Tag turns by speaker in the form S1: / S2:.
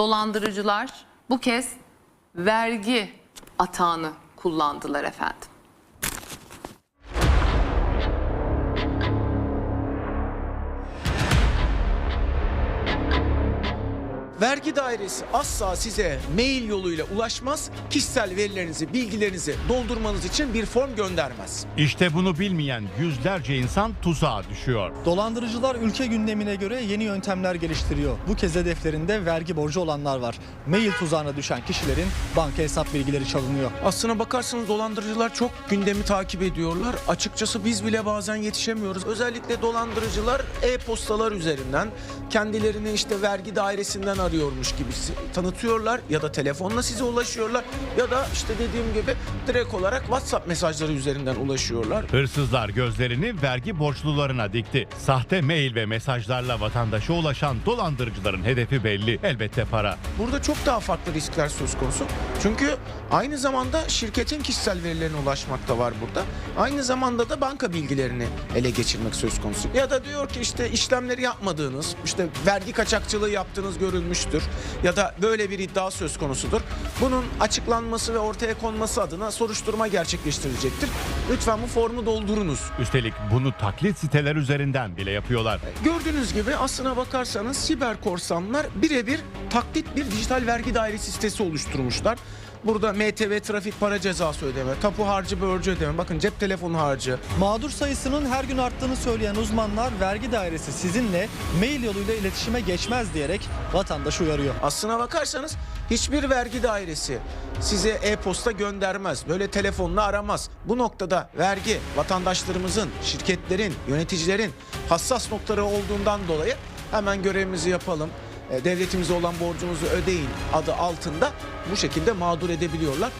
S1: dolandırıcılar bu kez vergi atağını kullandılar efendim.
S2: Vergi dairesi asla size mail yoluyla ulaşmaz, kişisel verilerinizi, bilgilerinizi doldurmanız için bir form göndermez.
S3: İşte bunu bilmeyen yüzlerce insan tuzağa düşüyor.
S4: Dolandırıcılar ülke gündemine göre yeni yöntemler geliştiriyor. Bu kez hedeflerinde vergi borcu olanlar var. Mail tuzağına düşen kişilerin banka hesap bilgileri çalınıyor.
S2: Aslına bakarsanız dolandırıcılar çok gündemi takip ediyorlar. Açıkçası biz bile bazen yetişemiyoruz. Özellikle dolandırıcılar e-postalar üzerinden kendilerini işte vergi dairesinden arıyormuş gibi tanıtıyorlar ya da telefonla size ulaşıyorlar ya da işte dediğim gibi direkt olarak WhatsApp mesajları üzerinden ulaşıyorlar.
S3: Hırsızlar gözlerini vergi borçlularına dikti. Sahte mail ve mesajlarla vatandaşa ulaşan dolandırıcıların hedefi belli. Elbette para.
S2: Burada çok daha farklı riskler söz konusu. Çünkü aynı zamanda şirketin kişisel verilerine ulaşmak da var burada. Aynı zamanda da banka bilgilerini ele geçirmek söz konusu. Ya da diyor ki işte işlemleri yapmadığınız, işte vergi kaçakçılığı yaptığınız görülmüştür. Ya da böyle bir iddia söz konusudur. Bunun açıklanması ve ortaya konması adına soruşturma gerçekleştirilecektir. Lütfen bu formu doldurunuz.
S3: Üstelik bunu taklit siteler üzerinden bile yapıyorlar.
S2: Gördüğünüz gibi aslına bakarsanız siber korsanlar birebir taklit bir dijital vergi dairesi sitesi oluşturmuşlar. Burada MTV trafik para cezası ödeme, tapu harcı bölücü ödeme, bakın cep telefonu harcı.
S4: Mağdur sayısının her gün arttığını söyleyen uzmanlar vergi dairesi sizinle mail yoluyla iletişime geçmez diyerek vatandaşı uyarıyor.
S2: Aslına bakarsanız hiçbir vergi dairesi size e-posta göndermez. Böyle telefonla aramaz. Bu noktada vergi vatandaşlarımızın, şirketlerin, yöneticilerin hassas noktaları olduğundan dolayı hemen görevimizi yapalım. E, Devletimize olan borcumuzu ödeyin adı altında bu şekilde mağdur edebiliyorlar.